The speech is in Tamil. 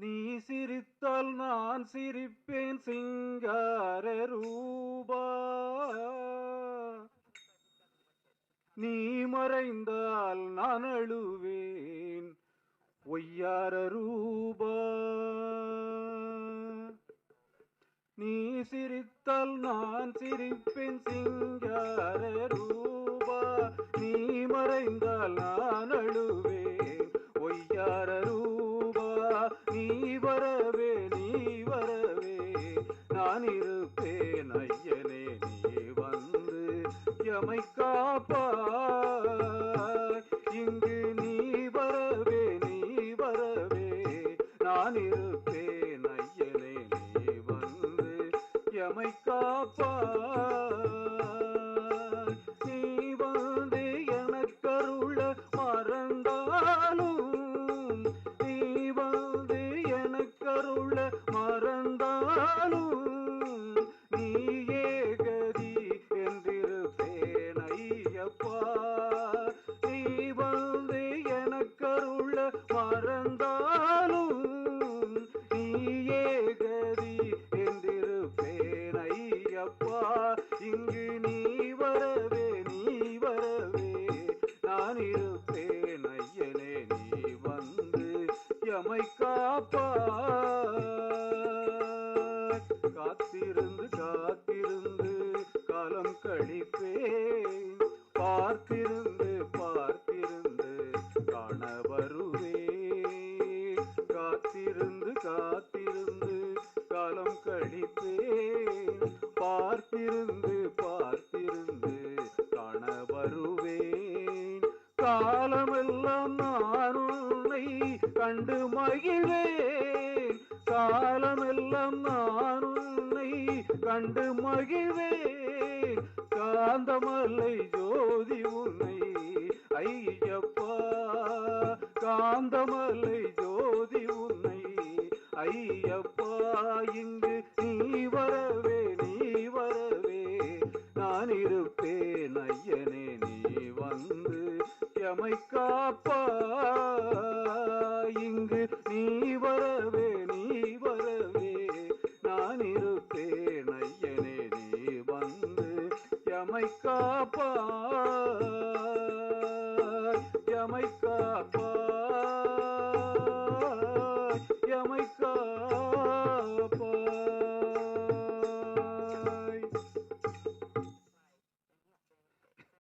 நீ சிரித்தால் நான் சிரிப்பேன் சிங்கார ரூபா. நீ மறைந்தால் நான் அழுவேன் ஒய்யார ரூபா. நீ சிரித்தால் நான் சிரிப்பேன் சிங்கார ரூபா. நீ மறைந்தால் நான் அழுவேன் நான் இருப்பேன் ஐயனே நீ வந்து எமை காப்பாய். இங்கு நீ வரவே நீ வரவே. நான் இருப்பேன் ஐயனே நீ வந்து எமை காப்பாய். கருள மறந்தாலும் நீயே கதி என்றிருப்பேன் ஐயப்பா. இங்கு நீ வரவே நீ வரவே. நான் இருப்பேன் ஐயனே நீ வந்து எமை காப்பா. காத்திருந்து காலம் கழித்தேன். பார்த்திருந்து பார்த்திருந்து காண வருவேன் காலமெல்லாம் நான் உன்னை கண்டு மகிழ்வேன். காலமெல்லாம் நான் உன்னை கண்டு மகிழ்வேன். காந்தமல்லை ஜோதி உன்னை ஐயப்பா. காந்தமல்லை ஐயப்பா இங்கு நீ வரவே நீ வரவே. நான் இருப்பேன் ஐயனே நீ வந்து எமை இங்கு நீ வரவே நீ வரவே. நான் இருப்பேன் ஐயனே நீ வந்து எமை காப்பா.